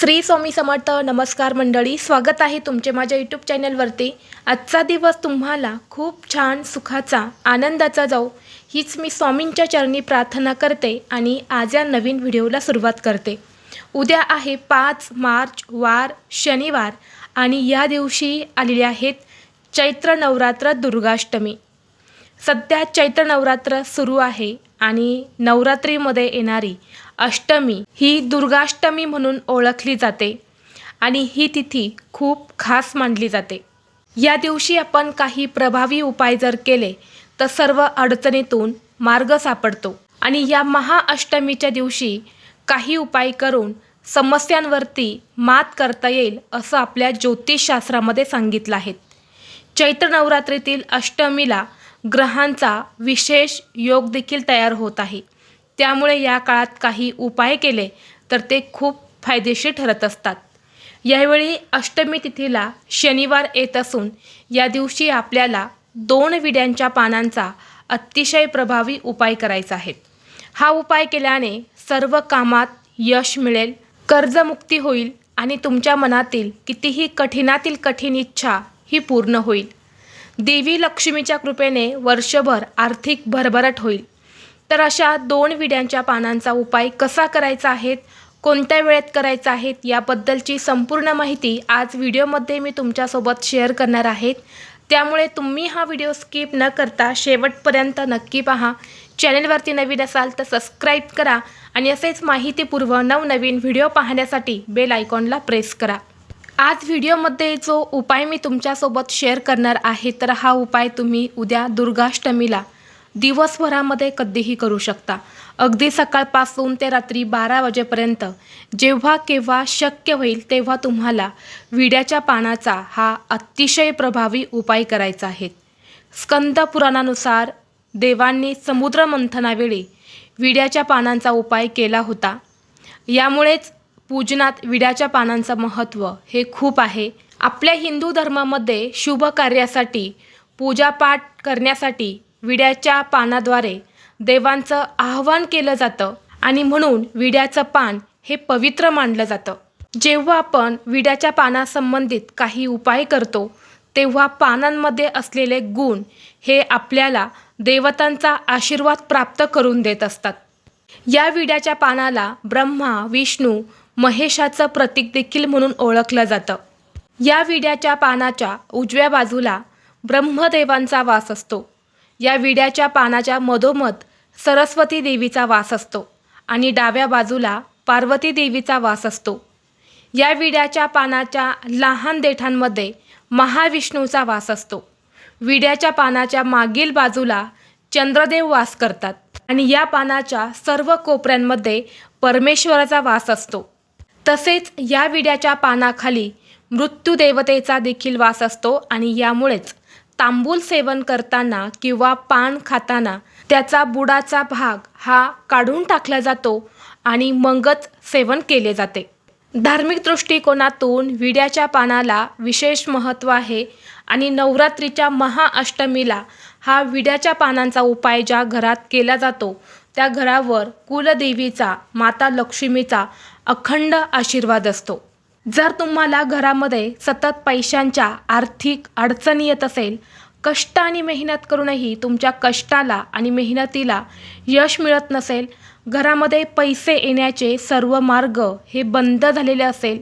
श्री स्वामी समर्थ नमस्कार मंडळी स्वागत आहे तुमचे माझ्या यूट्यूब चॅनलवरती. आजचा दिवस तुम्हाला खूप छान सुखाचा आनंदाचा जाऊ हीच मी स्वामींच्या चरणी प्रार्थना करते आणि आज या नवीन व्हिडिओला सुरुवात करते. उद्या आहे पाच मार्च वार शनिवार आणि या दिवशी आलेले आहेत चैत्र नवरात्र दुर्गाष्टमी. सध्या चैत्र नवरात्र सुरू आहे आणि नवरात्रीमध्ये येणारी अष्टमी ही दुर्गाष्टमी म्हणून ओळखली जाते आणि ही तिथी खूप खास मानली जाते. या दिवशी आपण काही प्रभावी उपाय जर केले तर सर्व अडचणीतून मार्ग सापडतो. आणि या महाअष्टमीच्या दिवशी काही उपाय करून समस्यांवरती मात करता येईल असं आपल्या ज्योतिषशास्त्रामध्ये सांगितलं आहे. चैत्र नवरात्रीतील अष्टमीला ग्रहांचा विशेष योग देखील तयार होत आहे. त्यामुळे या काळात काही उपाय केले तर ते खूप फायदेशीर ठरत असतात. यावेळी अष्टमी तिथीला शनिवार येत असून या दिवशी आपल्याला दोन विड्यांच्या पानांचा अतिशय प्रभावी उपाय करायचा आहे. हा उपाय केल्याने सर्व कामात यश मिळेल कर्जमुक्ती होईल आणि तुमच्या मनातील कितीही कठीणातील कठीण इच्छा ही पूर्ण होईल. देवी लक्ष्मीच्या कृपेने वर्षभर आर्थिक भरभराट होईल. तर अशा दोन विड्यांच्या पानांचा उपाय कसा करायचा आहे कोणत्या वेळेत करायचा आहे याबद्दलची संपूर्ण माहिती आज व्हिडिओमध्ये मी तुमच्यासोबत शेअर करणार आहेत त्यामुळे तुम्ही हा व्हिडिओ स्किप न करता शेवटपर्यंत नक्की पहा. चॅनलवरती नवीन असाल तर सबस्क्राईब करा आणि असेच माहितीपूर्व नवनवीन व्हिडिओ पाहण्यासाठी बेल आयकॉनला प्रेस करा. आज व्हिडिओमध्ये जो उपाय मी तुमच्यासोबत शेअर करणार आहे तर हा उपाय तुम्ही उद्या दुर्गाष्टमीला दिवसभरामध्ये कधीही करू शकता. अगदी सकाळपासून ते रात्री बारा वाजेपर्यंत जेव्हा केव्हा शक्य होईल तेव्हा तुम्हाला विड्याच्या पानाचा हा अतिशय प्रभावी उपाय करायचा आहे. स्कंद पुराणानुसार देवांनी समुद्रमंथनावेळी विड्याच्या पानांचा उपाय केला होता. यामुळेच पूजनात विड्याच्या पानांचं महत्त्व हे खूप आहे. आपल्या हिंदू धर्मामध्ये शुभ कार्यासाठी पूजापाठ करण्यासाठी विड्याच्या पानाद्वारे देवांचं आवाहन केलं जातं आणि म्हणून विड्याचं पान हे पवित्र मानलं जातं. जेव्हा आपण विड्याच्या पानासंबंधित काही उपाय करतो तेव्हा पानांमध्ये असलेले गुण हे आपल्याला देवतांचा आशीर्वाद प्राप्त करून देत असतात. या विड्याच्या पानाला ब्रह्मा विष्णू महेशाचं प्रतीक देखील म्हणून ओळखलं जातं. या विड्याच्या पानाच्या उजव्या बाजूला ब्रह्मदेवांचा वास असतो. या विड्याच्या पानाच्या मधोमध सरस्वती देवीचा वास असतो आणि डाव्या बाजूला पार्वती देवीचा वास असतो. या विड्याच्या पानाच्या लहान देठांमध्ये महाविष्णूचा वास असतो. विड्याच्या पानाच्या मागील बाजूला चंद्रदेव वास करतात आणि या पानाच्या सर्व कोपऱ्यांमध्ये परमेश्वराचा वास असतो. तसेच या विड्याच्या पानाखाली मृत्यूदेवतेचा देखील वास असतो आणि यामुळेच तांबूल सेवन करताना किंवा पान खाताना त्याचा बुडाचा भाग हा काढून टाकला जातो आणि मगच सेवन केले जाते. धार्मिक दृष्टिकोनातून विड्याच्या पानाला विशेष महत्त्व आहे आणि नवरात्रीच्या महाअष्टमीला हा विड्याच्या पानांचा उपाय ज्या घरात केला जातो त्या घरावर कुलदेवीचा माता लक्ष्मीचा अखंड आशीर्वाद असतो. जर तुम्हाला घरामध्ये सतत पैशांच्या आर्थिक अडचणी येत असेल कष्ट आणि मेहनत करूनही तुमच्या कष्टाला आणि मेहनतीला यश मिळत नसेल घरामध्ये पैसे येण्याचे सर्व मार्ग हे बंद झालेले असेल.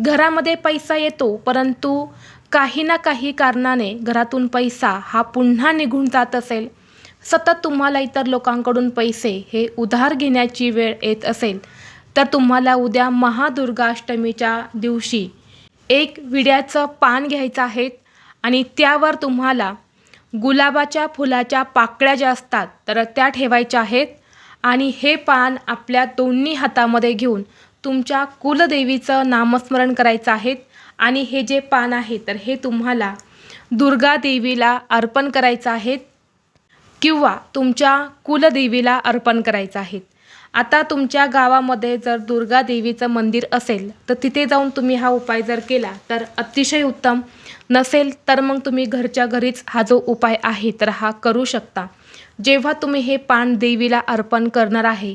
घरामध्ये पैसा येतो परंतु काही ना काही कारणाने घरातून पैसा हा पुन्हा निघून जात असेल. सतत तुम्हाला इतर लोकांकडून पैसे हे उधार घेण्याची वेळ येत असेल. तर तुम्हाला उद्या महादुर्गाष्टमीच्या दिवशी एक विड्याचं पान घ्यायचं आहे आणि त्यावर तुम्हाला गुलाबाच्या फुलाच्या पाकळ्या ज्या असतात तर त्या ठेवायच्या आहेत. आणि हे पान आपल्या दोन्ही हातामध्ये घेऊन तुमच्या कुलदेवीचं नामस्मरण करायचं आहे. आणि हे जे पान आहे तर हे तुम्हाला दुर्गा देवीला अर्पण करायचं आहे किंवा तुमच्या कुलदेवीला अर्पण करायचं आहे. आता तुमच्या गावामध्ये जर दुर्गा देवीचं मंदिर असेल तर तिथे जाऊन तुम्ही हा उपाय जर केला तर अतिशय उत्तम. नसेल तर मग तुम्ही घरच्या घरीच हा जो उपाय आहे तर हा करू शकता. जेव्हा तुम्ही हे पान देवीला अर्पण करणार आहे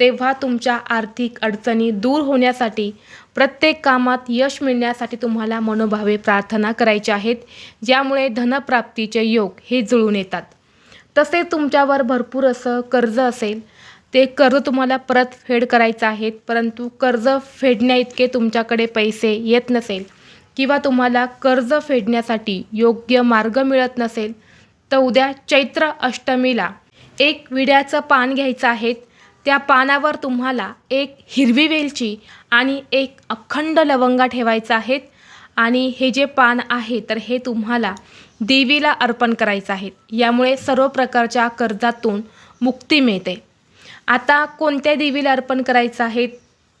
तेव्हा तुमच्या आर्थिक अडचणी दूर होण्यासाठी प्रत्येक कामात यश मिळण्यासाठी तुम्हाला मनोभावे प्रार्थना करायच्या आहेत ज्यामुळे धनप्राप्तीचे योग हे जुळून येतात. तसेच तुमच्यावर भरपूर असं कर्ज असेल ते कर्ज तुम्हाला परतफेड करायचं आहे परंतु कर्ज फेडण्याइतके तुमच्याकडे पैसे येत नसेल किंवा तुम्हाला कर्ज फेडण्यासाठी योग्य मार्ग मिळत नसेल तर उद्या चैत्र अष्टमीला एक विड्याचं पान घ्यायचं आहे त्या पानावर तुम्हाला एक हिरवी वेलची आणि एक अखंड लवंगा ठेवायचा आहेत. आणि हे जे पान आहे तर हे तुम्हाला देवीला अर्पण करायचं आहे यामुळे सर्व प्रकारच्या कर्जातून मुक्ती मिळते. आता कोणत्या देवीला अर्पण करायचं आहे?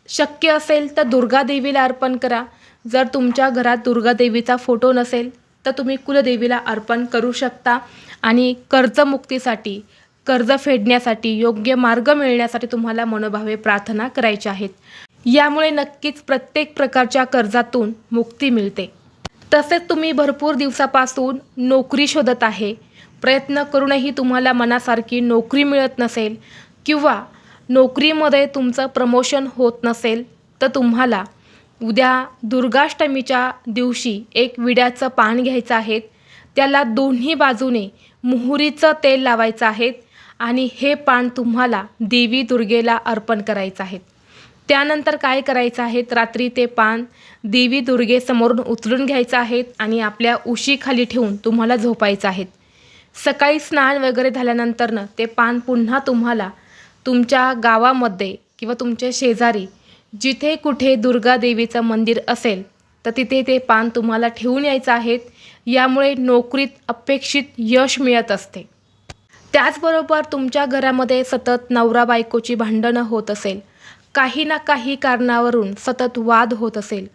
शक्य असेल तर दुर्गा देवीला अर्पण करा. जर तुमच्या घरात दुर्गा देवीचा फोटो नसेल तर तुम्ही कुलदेवीला अर्पण करू शकता आणि कर्जमुक्तीसाठी कर्ज फेडण्यासाठी योग्य मार्ग मिळण्यासाठी तुम्हाला मनोभावे प्रार्थना करायच्या आहेत. यामुळे नक्कीच प्रत्येक प्रकारच्या कर्जातून मुक्ती मिळते. तसेच तुम्ही भरपूर दिवसापासून नोकरी शोधत आहे. प्रयत्न करूनही तुम्हाला मनासारखी नोकरी मिळत नसेल किंवा नोकरीमध्ये तुमचं प्रमोशन होत नसेल तर तुम्हाला उद्या दुर्गाष्टमीच्या दिवशी एक विड्याचं पान घ्यायचं आहे. त्याला दोन्ही बाजूने मोहरीचं तेल लावायचं आहे आणि हे पान तुम्हाला देवी दुर्गेला अर्पण करायचं आहे. त्यानंतर काय करायचं आहे? रात्री ते पान देवी दुर्गेसमोरून उचलून घ्यायचं आहे आणि आपल्या उशीखाली ठेवून तुम्हाला झोपायचं आहे. सकाळी स्नान वगैरे झाल्यानंतरनं ते पान पुन्हा तुम्हाला तुमच्या गावामध्ये किंवा तुमच्या शेजारी जिथे कुठे दुर्गा देवीचं मंदिर असेल तर तिथे ते पान तुम्हाला ठेवून यायचं आहे यामुळे नोकरीत अपेक्षित यश मिळत असते. त्याचबरोबर तुमच्या घरामध्ये सतत नवरा बायकोची भांडणं होत असेल. काही ना काही कारणावरून सतत वाद होत असेल.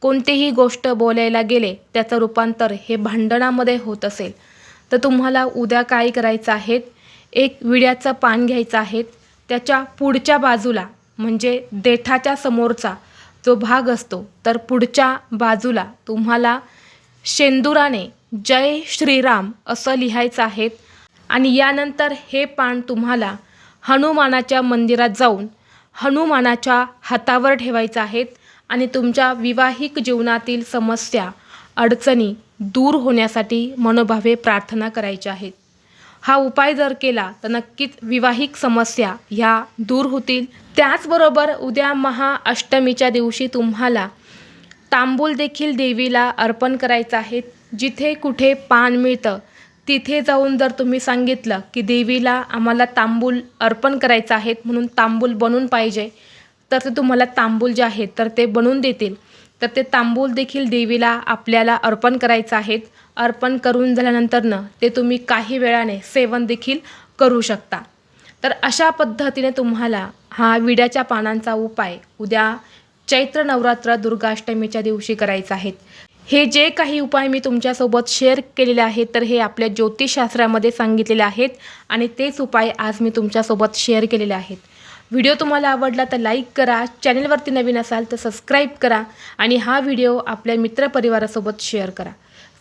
कोणतीही गोष्ट बोलायला गेले त्याचं रूपांतर हे भांडणामध्ये होत असेल. तर तुम्हाला उद्या काय करायचं आहे? एक विड्याचं पान घ्यायचं आहे. त्याच्या पुढच्या बाजूला म्हणजे देठाच्या समोरचा जो भाग असतो तर पुढच्या बाजूला तुम्हाला शेंदुराने जय श्रीराम असं लिहायचं आहे. आणि यानंतर हे पान तुम्हाला हनुमानाच्या मंदिरात जाऊन हनुमानाच्या हातावर ठेवायचं आहेत आणि तुमच्या विवाहिक जीवनातील समस्या अडचणी दूर होण्यासाठी मनोभावे प्रार्थना करायच्या आहेत हा उपाय जर केला तर नक्कीच विवाहिक समस्या ह्या दूर होतील. त्याचबरोबर उद्या महाअष्टमीच्या दिवशी तुम्हाला तांबूल देखील देवीला अर्पण करायचं आहे. जिथे कुठे पान मिळतं तिथे जाऊन जर तुम्ही सांगितलं की देवीला आम्हाला तांबूल अर्पण करायचं आहे म्हणून तांबूल बनून पाहिजे तर ते तुम्हाला तांबूल जे आहेत तर ते बनवून देतील. तर ते तांबूल देखील देवीला आपल्याला अर्पण करायचं आहेत. अर्पण करून झाल्यानंतरनं ते तुम्ही काही वेळाने सेवन देखील करू शकता. तर अशा पद्धतीने तुम्हाला हा विड्याच्या पानांचा उपाय उद्या चैत्र नवरात्र दुर्गाष्टमीच्या दिवशी करायचा आहेत हे जे काही उपाय मी तुमच्यासोबत शेअर केलेले आहेत तर हे आपल्या ज्योतिषशास्त्रामध्ये सांगितलेले आहेत आणि तेच उपाय आज मी तुमच्यासोबत शेअर केलेले आहेत. व्हिडिओ तुम्हाला आवडला तर लाईक करा चॅनलवरती नवीन असाल तर सबस्क्राईब करा आणि हा व्हिडिओ आपल्या मित्रपरिवारासोबत शेअर करा.